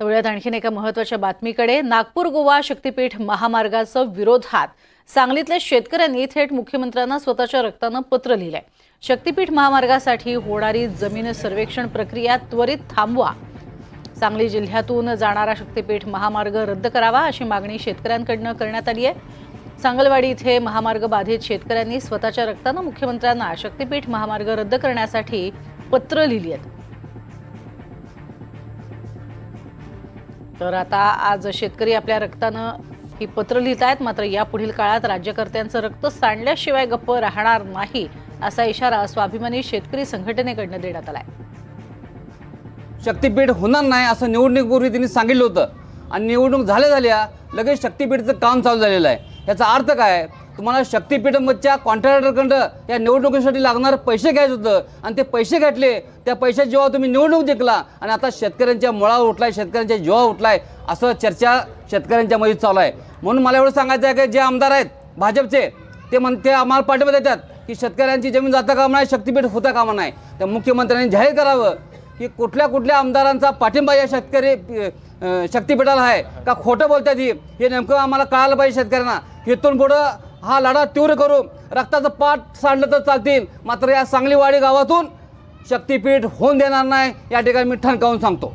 तेवढ्यात आणखीन एका महत्त्वाच्या बातमीकडे. नागपूर गोवा शक्तीपीठ महामार्गाचं विरोधात सांगलीतल्या शेतकऱ्यांनी थेट मुख्यमंत्र्यांना स्वतःच्या रक्तानं पत्र लिहिलंय. शक्तीपीठ महामार्गासाठी होणारी जमीन सर्वेक्षण प्रक्रिया त्वरित थांबवा. सांगली जिल्ह्यातून जाणारा शक्तीपीठ महामार्ग रद्द करावा अशी मागणी शेतकऱ्यांकडनं करण्यात आली आहे. सांगलवाडी इथे महामार्ग बाधित शेतकऱ्यांनी स्वतःच्या रक्तानं मुख्यमंत्र्यांना शक्तीपीठ महामार्ग रद्द करण्यासाठी पत्र लिहिली आहेत. तर आता आज शेतकरी आपल्या रक्तानं ही पत्र लिहित आहेत मात्र यापुढील काळात राज्यकर्त्यांचं रक्त सांडल्याशिवाय गप्प राहणार नाही असा इशारा स्वाभिमानी शेतकरी संघटनेकडनं देण्यात आलाय. शक्तीपीठ होणार नाही असं निवडणुकीपूर्वी त्यांनी सांगितलं होतं. आणि निवडणूक झाल्या झाल्या लगेच शक्तीपीठचं काम चालू झालेलं आहे. याचा अर्थ काय? तुम्हाला शक्तीपीठमधच्या कॉन्ट्रॅक्टरकडं या निवडणुकीसाठी लागणारं पैसे घ्यायचं होतं. आणि ते पैसे घेतले त्या पैशात जेव्हा तुम्ही निवडणूक जिंकला आणि आता शेतकऱ्यांच्या मुळावर उठलाय शेतकऱ्यांच्या जीवावर उठलाय असं चर्चा शेतकऱ्यांच्या मध्ये चालू आहे. म्हणून मला एवढं सांगायचं आहे की जे आमदार आहेत भाजपचे ते म्हण ते आम्हाला पाठिंबा देतात की शेतकऱ्यांची जमीन जाता कामा नाही शक्तीपीठ होता कामा नाही तर मुख्यमंत्र्यांनी जाहीर करावं. की कुठल्या कुठल्या आमदारांचा पाठिंबा या शेतकरी शक्तीपीठाला आहे? का खोटं बोलतात ही? हे नेमकं आम्हाला कळायला पाहिजे शेतकऱ्यांना. इथून पुढं हा लढा तीव्र करू. रक्ताचं पाठ सांडलं तर चालतील. मात्र या सांगलीवाडी गावातून शक्तीपीठ होऊन देणार नाही. या ठिकाणी मी ठणकावून सांगतो.